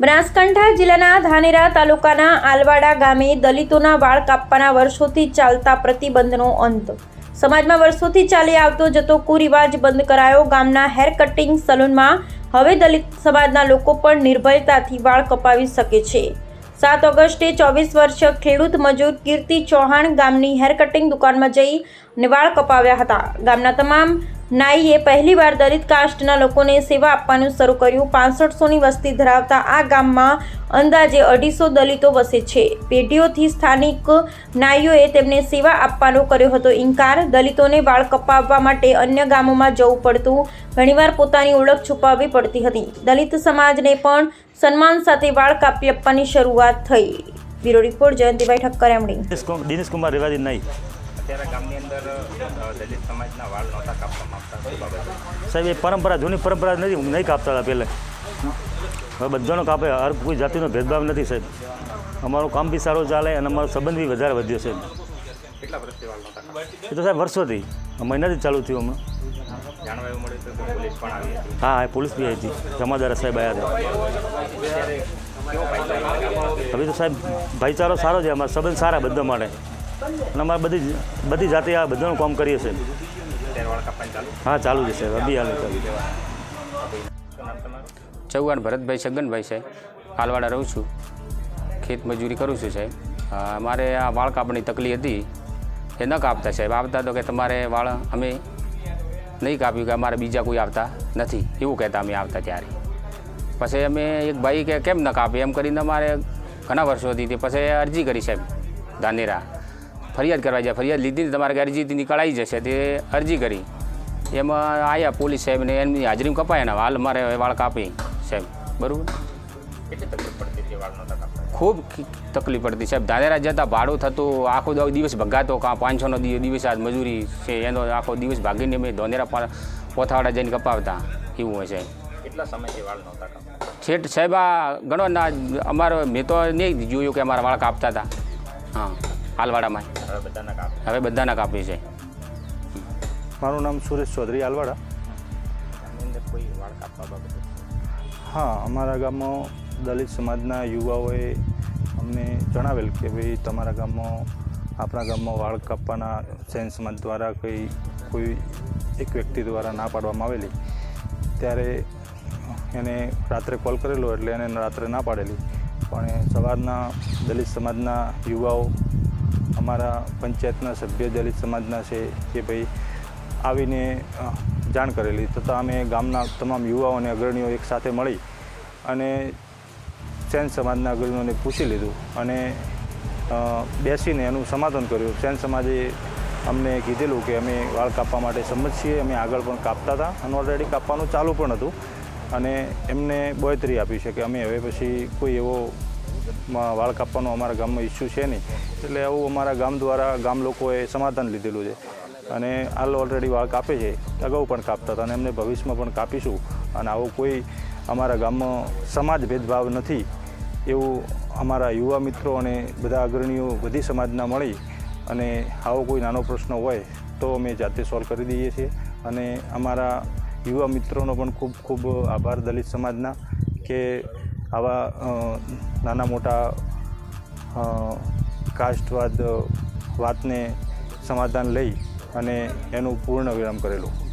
બનાસકાંઠા જિલ્લાના ધાનેરા તાલુકાના આલવાડા ગામે દલિતોના વાળ કાપવાના વર્ષોથી ચાલતા પ્રતિબંધનો અંત. સમાજમાં વર્ષોથી ચાલી આવતો જતો કુરિવાજ બંધ કરાયો. ગામના હેર કટિંગ સલૂનમાં હવે દલિત સમાજના લોકો પણ નિર્ભયતાથી વાળ કપાવી શકે છે. સાત ઓગસ્ટે ચોવીસ વર્ષ ખેડૂત મજૂર કીર્તિ ચૌહાણ ગામની હેર કટિંગ દુકાનમાં જઈ વાળ કપાવ્યા હતા. ગામના તમામ નાઈએ પહેલીવાર દલિત કાસ્ટના લોકોને સેવા આપવાનું શરૂ કર્યું. પાંસઠસોની વસ્તી ધરાવતા આ ગામમાં અંદાજે અઢીસો દલિતો વસે છે. પેઢીઓથી સ્થાનિક નાઈઓએ તેમને સેવા આપવાનો કર્યો હતો. ઇનકાર, દલિતોને વાળ કપાવવા માટે અન્ય ગામોમાં જવું પડતું. ઘણીવાર પોતાની ઓળખ છુપાવવી પડતી હતી. દલિત સમાજને પણ સન્માન સાથે વાળ કાપી આપવાની શરૂઆત થઈ. Bureau report, Jayantibhai Thakkar MD Dinesh Kumar રેવાદી નહીં અત્યારે ગામની અંદર દલિત સમાજના વાળ નહોતા કાપવામાં આવતા. સાહેબ એ પરંપરા જૂની પરંપરા નથી નહીં કાપતા હતા પહેલાં. હવે બધાનો કાપે હર કોઈ જાતિનો ભેદભાવ નથી સાહેબ. અમારું કામ બી સારું ચાલે અને અમારો સંબંધ બી વધારે વધ્યો કાપતા? એ તો સાહેબ વર્ષોથી મહિનાથી ચાલુ થયું હમણાં હા પોલીસ બી આવી હતી. જમાદારા સાહેબ આવ્યા હતા. હવે તો સાહેબ ભાઈચારો સારો છે અમારા સંબંધ સારા બધા માટે. અને અમારે બધી જ- બધી જાતે આ બધાનું કામ કરીએ છીએ. હા, ચાલુ છે સાહેબ અભી હાલ ચૌહાણ ભરતભાઈ છગનભાઈ છે. હાલવાડા રહું છું. ખેત મજૂરી કરું છું સાહેબ. મારે આ વાળ કાપવાની તકલીફ હતી. એ ન કાપતા સાહેબ. આવતા તો કે તમારે વાળ અમે નહીં કાપ્યું કે અમારે બીજા કોઈ આવતા નથી. એવું કહેતા અમે આવતા ત્યારે. પછી અમે એક ભાઈ કે કેમ ન કાપે? એમ કરીને અમારે ઘણા વર્ષોથી તે પછી અરજી કરી સાહેબ, ધાનેરા. ફરિયાદ કરવા જાય ફરિયાદ લીધી તમારે કે નીકળાઈ જશે તે અરજી કરી. એમાં આવ્યા પોલીસ સાહેબને એમની હાજરીમાં કપાયા ને હાલ મારે વાળ કાપી સાહેબ. બરાબર? ખૂબ તકલીફ પડતી સાહેબ. ધાનેરા જતાં ભાડું થતું આખો દિવસ ભગાતો કાં પાંચસોનો દિવસ આ મજૂરી છે એનો આખો દિવસ ભાગીને અમે ધોનેરા પોથાવાડા જઈને કપાવતા. એવું હોય છે કેટલા સમયથી વાળ નહોતા કાપતા? છેટ સાહેબ આ ઘણો ના અમારો મેં તો નહીં જોયું કે અમારા વાળ કાપતા હતા હા. હાલવાડામાં હવે બધાના કાપ. હવે બધાના કાપી છે. મારું નામ સુરેશ ચૌધરી આલવાડા. બાબતે? હા અમારા ગામમાં દલિત સમાજના યુવાઓએ અમને જણાવેલ કે ભાઈ તમારા ગામમાં આપણા ગામમાં વાળ કાપવાના જૈન સમાજ દ્વારા કંઈ કોઈ એક વ્યક્તિ દ્વારા ના પાડવામાં આવેલી. ત્યારે એને રાત્રે કોલ કરેલો એટલે એને રાત્રે ના પાડેલી. પણ સવારના દલિત સમાજના યુવાઓ અમારા પંચાયતના સભ્ય દલિત સમાજના છે કે ભાઈ આવીને જાણ કરેલી. તથા અમે ગામના તમામ યુવાઓ અને અગ્રણીઓ એક સાથે મળી અને સેન સમાજના અગ્રણીઓને પૂછી લીધું અને બેસીને એનું સમાધાન કર્યું. સેન સમાજે અમને કીધેલું કે અમે વાળ કાપવા માટે સંમત છીએ. અમે આગળ પણ કાપતા હતા અને ઓલરેડી કાપવાનું ચાલુ પણ હતું. અને એમને બોયતરી આપી છે કે અમે હવે પછી કોઈ એવો વાળ કાપવાનો અમારા ગામમાં ઇસ્યુ છે નહીં. એટલે આવું અમારા ગામ દ્વારા ગામ લોકોએ સમાધાન લીધેલું છે. અને હાલ ઓલરેડી વાળ કાપે છે. અગાઉ પણ કાપતા હતા અને એમને ભવિષ્યમાં પણ કાપીશું. અને આવો કોઈ અમારા ગામમાં સમાજ ભેદભાવ નથી. એવું અમારા યુવા મિત્રો અને બધા અગ્રણીઓ બધી સમાજના મળી અને આવો કોઈ નાનો પ્રશ્ન હોય તો અમે જાતે સોલ્વ કરી દઈએ છીએ. અને અમારા યુવા મિત્રોનો પણ ખૂબ ખૂબ આભાર દલિત સમાજના કે આવા નાના મોટા કાસ્ટવાદ વાતને સમાધાન લઈ અને એનું પૂર્ણ વિરામ કરેલું.